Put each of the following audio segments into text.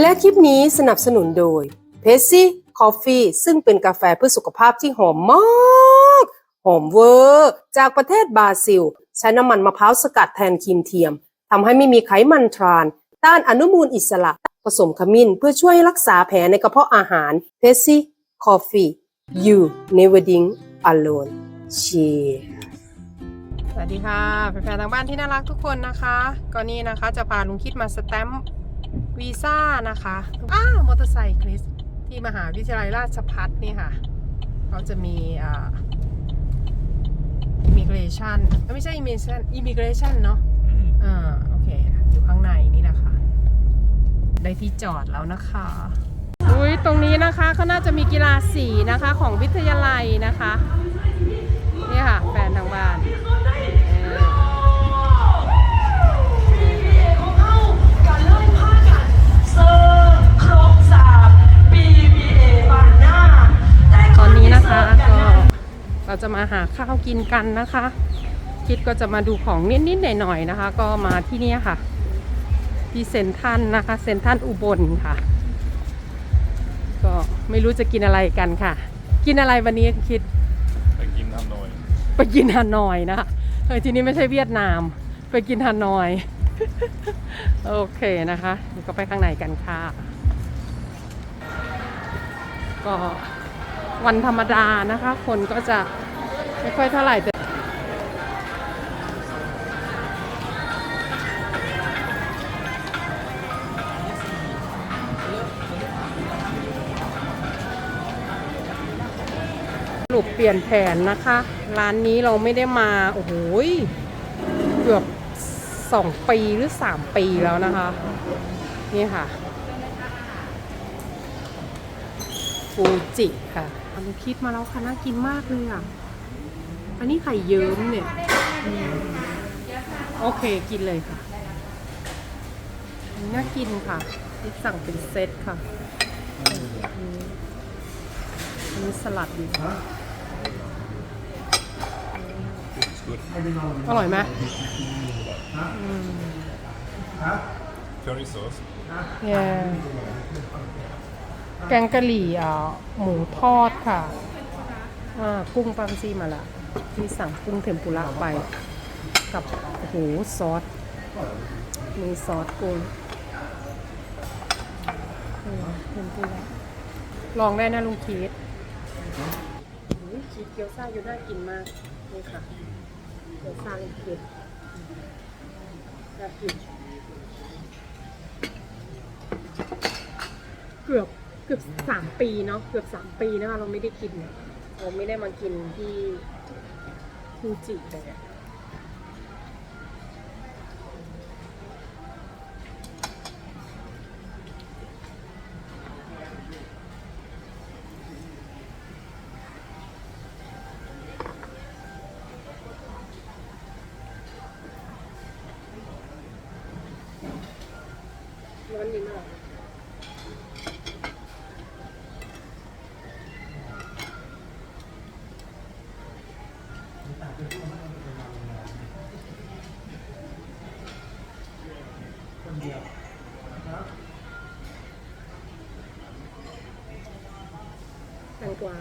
และคลิปนี้สนับสนุนโดยเพ s ซี่คอฟฟี่ซึ่งเป็นกาแฟเพื่อสุขภาพที่หอมมาก หอมเวอร์ จากประเทศบราซิล ใช้น้ำมันมะพร้าวสกัดแทนครีมเทียมทำให้ไม่มีไขมันทราน ต้านอนุมูลอิสระ ผสมขมิ้นเพื่อช่วยรักษาแผลในกระเพาะอาหารเพ s ซี่คอฟฟี่ you never drink alone c h e e สวัสดีค่ะแฟนๆทางบ้านที่น่ารักทุกคนนะคะ ก็นี่นะคะจะพาลุงคิดมาสแตมป์ วีซ่านะคะ อ้ามอเตอร์ไซค์คลิสที่มหาวิทยาลัยราชภัฏนี่ค่ะ เขาจะมีอ่า immigration เอ้ยไม่ใช่ immigration immigration เนาะอ่าโอเค อยู่ข้างในนี่นะคะ ได้ที่จอดแล้วนะคะอุ้ยตรงนี้นะคะเขาน่าจะมีกีฬาสีนะคะของวิทยาลัยนะคะ นี่ค่ะ แฟนทางบ้าน มาหาข้าวกินกันนะคะ คิดก็จะมาดูของนิดๆหน่อยๆนะคะ ก็มาที่เนี่ยค่ะ ที่เซนทรันนะคะ เซนทรันอุบลค่ะ ก็ไม่รู้จะกินอะไรกันค่ะ กินอะไรวันนี้คิดไปกินฮานอยไปกินฮานอยนะคะเออทีนี้ไม่ใช่เวียดนาม ไปกินฮานอย โอเคนะคะเดี๋ยวก็ไปข้างในกันค่ะ ก็วันธรรมดานะคะ คนก็จะ ไม่ค่อยเท่าไหร่แต่สรุปเปลี่ยนแผนนะคะ ร้านนี้เราไม่ได้มา โอ้โหเกือบสองปีหรือสามปีแล้วนะคะ นี่ค่ะฟูจิค่ะอันนี้คิดมาแล้วค่ะ น่ากินมากเลยอะ อันนี้ไข่เยิ้มเนี่ยอืมโอเคกินเลยค่ะอันนี้น่ากินค่ะที่สั่งเป็นเซตค่ะอืมอันนี้สลัดอยู่อร่อยไหมอืม curry sauce แย่แกงกะหรี่อ่าหมูทอดค่ะ อ่า กุ้งปังซีมาละ ที่สั่งกุ้งเทมปุระไป กับโอ้โหซอส มีซอสกุ้งเทมปุระลองได้นะลุงคีดอุ๊ยชีสเกี๊ยวซ่าอยู่น่ากินมากนี่ค่ะเกี๊ยวซ่าลุงคีดน่ากินเกือบเกือบสามปีเนาะเกือบสามปีนะคะเราไม่ได้กินเราไม่ได้มากินที่ ฟูจิเลยอะร้อนนิดหน่อย แตงกว่า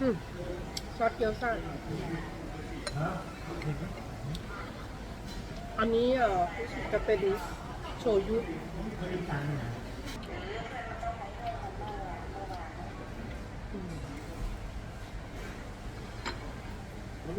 อืมซอสเกี๊ยวซ่าอันนี้เอ่อรู้สึกจะเป็นโชยุ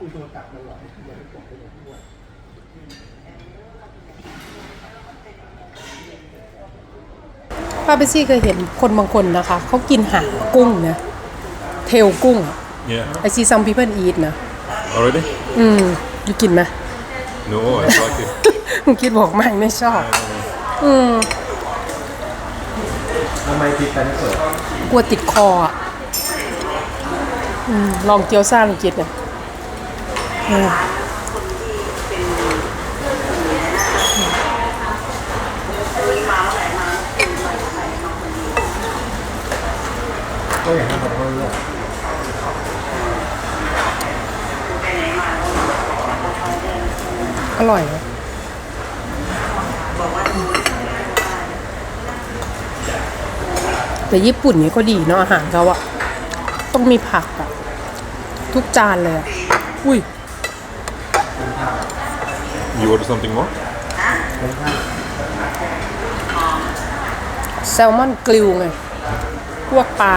คุยโทรศัพท์กันเหรออย่าไปกดไปเลยด้วยป้าเบซี่เคยเห็นคนบางคนนะคะ เขากินหางกุ้งนะ เทลกุ้ง Yeah. ไอซีซัมพีเพิลอีทนะ Already? อืมอยู่กินไหม No, I like it. มึงคิดบอกไม่ไม่ชอบ อืมทำไมติดกันเปิดกลัวติดคออะอืมลองเกี๊ยวซ่าลองกินเนี่ย อืมก็อย่างนั้นผมก็เลือกอร่อยนะแต่ญี่ปุ่นนี่ก็ดีเนาะอาหารเขาอะต้องมีผักอะทุกจานเลยอะอุ้ย You order something more? แซลมอนกริลไง พวกปลา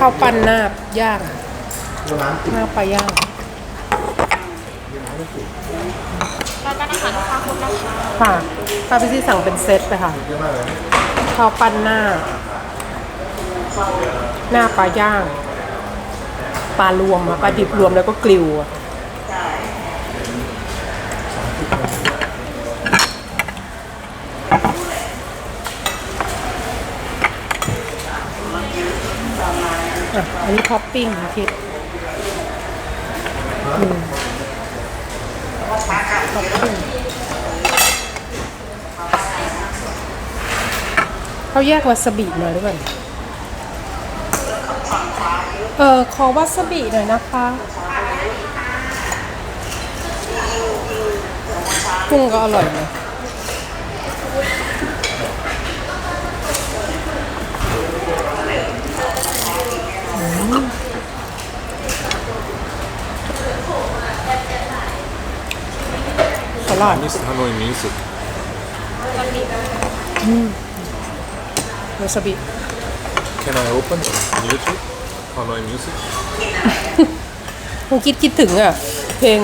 ข้าวปั้นหน้าย่างดูร้านติดหน้าปลาย่างค่ะป้าพี่ที่สั่งเป็นเซตไปค่ะ เยอะมากเลย ข้าวปั้นหน้า หน้าปลาย่าง ปลารวมอะปลาดิบรวมแล้วก็กลิวอะอันนี้ท็อปปิ้งคิดอืมท็อปปิ้ง เขาแยกวาซาบิมาหรือเปล่าเออขอวาซาบิหน่อยนะคะกุ้งก็อร่อยนะอืมสลัด I miss Hanoi music. วา ซาบิ Can I open on YouTube? Hanoi music? มึงคิดคิดถึงอะ เพลง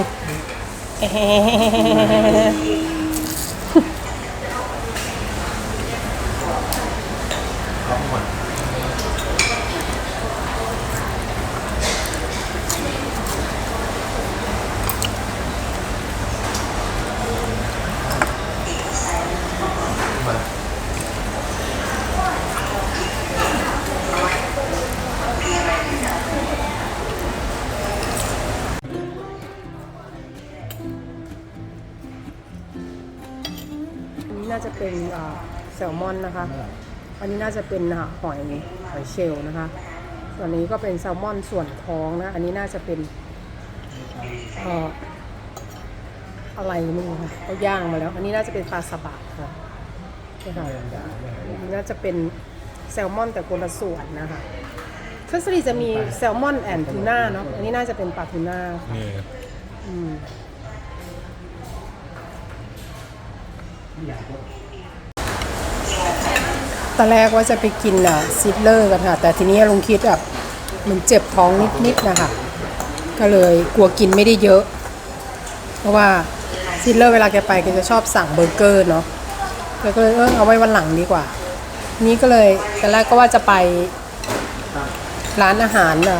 นนี้น่าจะเป็นอ่าแซลมอนนะคะ อันนี้น่าจะเป็นอ่าหอยหอยเชลล์นะคะ ส่วนนี้ก็เป็นแซลมอนส่วนท้องนะ อันนี้น่าจะเป็นเอ่ออะไรไม่รู้ค่ะเขาย่างมาแล้ว อันนี้น่าจะเป็นปลาสบะค่ะนี่ค่ะอันนี้น่าจะเป็นแซลมอนแต่คนละส่วนนะคะทฤษฎีจะมีแซลมอนแอนทูน่าเนาะ อันนี้น่าจะเป็นปลาทูน่า Yeah. อื ตอนแรกว่าจะไปกินอะซิดเลอร์กันค่ะ แต่ทีนี้ลุงคิดแบบมันเจ็บท้องนิดๆนะคะก็เลยกลัวกินไม่ได้เยอะ เพราะว่าซิดเลอร์เวลาแกไปแกจะชอบสั่งเบอร์เกอร์เนาะแกก็เลยเออเอาไว้วันหลังดีกว่า นี้ก็เลยตอนแรกก็ว่าจะไปร้านอาหารอะ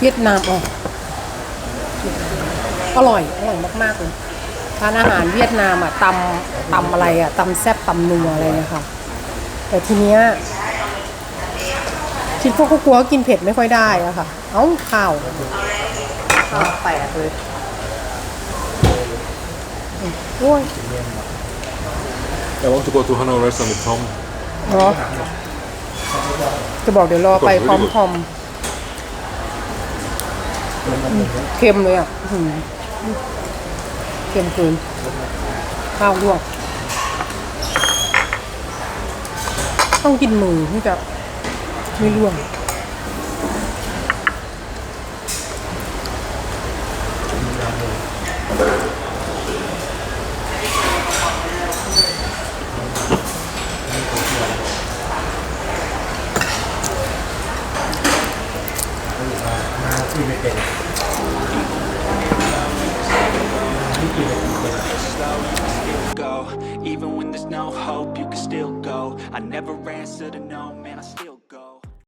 เวียดนามอ๋ออร่อย อร่อยมาก ๆ เลย ร้านอาหารเวียดนามอะตำตำอะไรอะตำแซ่บตำนัวอะไรเนี่ยค่ะ แต่ทีเนี้ยคิดว่าเขากลัวกินเผ็ดไม่ค่อยได้อะค่ะ เอ้าข้าวข้าวแตกเลยโอ้ย I want to go to Hanoi restaurant with Tom. เนาะจะบอกเดี๋ยวรอไปพร้อมคอมอืมเค็มเลยอะอื้อหือ เค็มเกินข้าวลวก ต้องกินมือที่จะไม่ร่วงกินไม่เป็น Even when there's no hope, you can still go. I never answer to no, man, I still